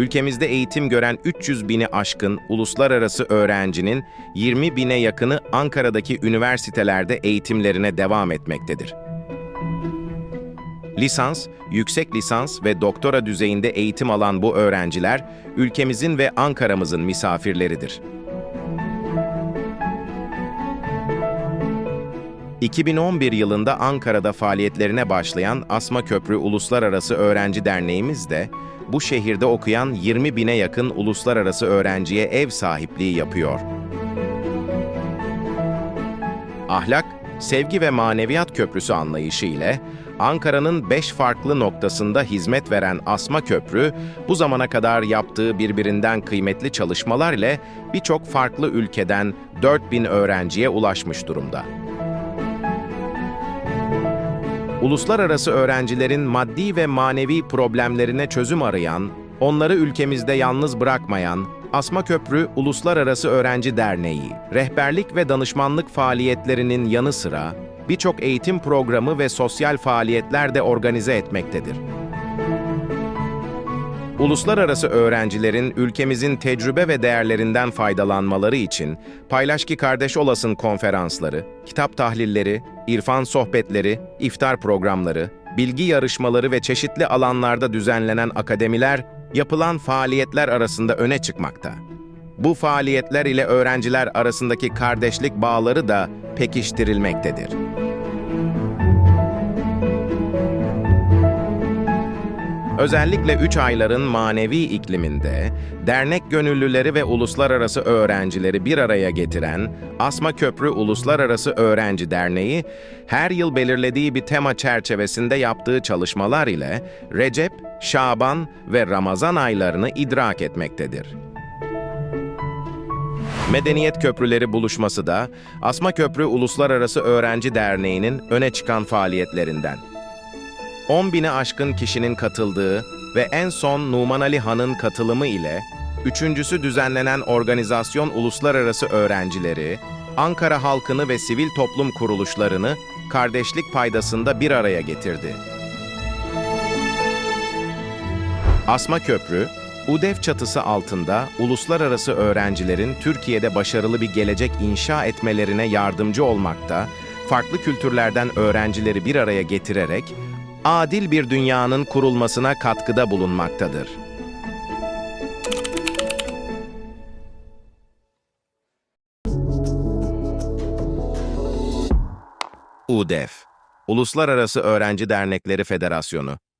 ülkemizde eğitim gören 300 bini aşkın uluslararası öğrencinin 20 bine yakını Ankara'daki üniversitelerde eğitimlerine devam etmektedir. Lisans, yüksek lisans ve doktora düzeyinde eğitim alan bu öğrenciler, ülkemizin ve Ankara'mızın misafirleridir. 2011 yılında Ankara'da faaliyetlerine başlayan Asma Köprü Uluslararası Öğrenci Derneğimiz de, bu şehirde okuyan 20 bine yakın uluslararası öğrenciye ev sahipliği yapıyor. Ahlak, sevgi ve maneviyat köprüsü anlayışı ile Ankara'nın beş farklı noktasında hizmet veren Asma Köprü, bu zamana kadar yaptığı birbirinden kıymetli çalışmalar ile birçok farklı ülkeden 4000 öğrenciye ulaşmış durumda. Uluslararası öğrencilerin maddi ve manevi problemlerine çözüm arayan, onları ülkemizde yalnız bırakmayan Asma Köprü Uluslararası Öğrenci Derneği, rehberlik ve danışmanlık faaliyetlerinin yanı sıra birçok eğitim programı ve sosyal faaliyetler de organize etmektedir. Uluslararası öğrencilerin ülkemizin tecrübe ve değerlerinden faydalanmaları için Paylaş ki Kardeş Olasın konferansları, kitap tahlilleri, irfan sohbetleri, iftar programları, bilgi yarışmaları ve çeşitli alanlarda düzenlenen akademiler, yapılan faaliyetler arasında öne çıkmakta. Bu faaliyetler ile öğrenciler arasındaki kardeşlik bağları da pekiştirilmektedir. Özellikle 3 ayların manevi ikliminde, dernek gönüllüleri ve uluslararası öğrencileri bir araya getiren Asma Köprü Uluslararası Öğrenci Derneği, her yıl belirlediği bir tema çerçevesinde yaptığı çalışmalar ile Recep, Şaban ve Ramazan aylarını idrak etmektedir. Medeniyet Köprüleri buluşması da Asma Köprü Uluslararası Öğrenci Derneği'nin öne çıkan faaliyetlerinden. 10 bine aşkın kişinin katıldığı ve en son Numan Ali Han'ın katılımı ile üçüncüsü düzenlenen organizasyon uluslararası öğrencileri, Ankara halkını ve sivil toplum kuruluşlarını kardeşlik paydasında bir araya getirdi. Asma Köprü, UDEF çatısı altında uluslararası öğrencilerin Türkiye'de başarılı bir gelecek inşa etmelerine yardımcı olmakta, farklı kültürlerden öğrencileri bir araya getirerek adil bir dünyanın kurulmasına katkıda bulunmaktadır. UDEF, Uluslararası Öğrenci Dernekleri Federasyonu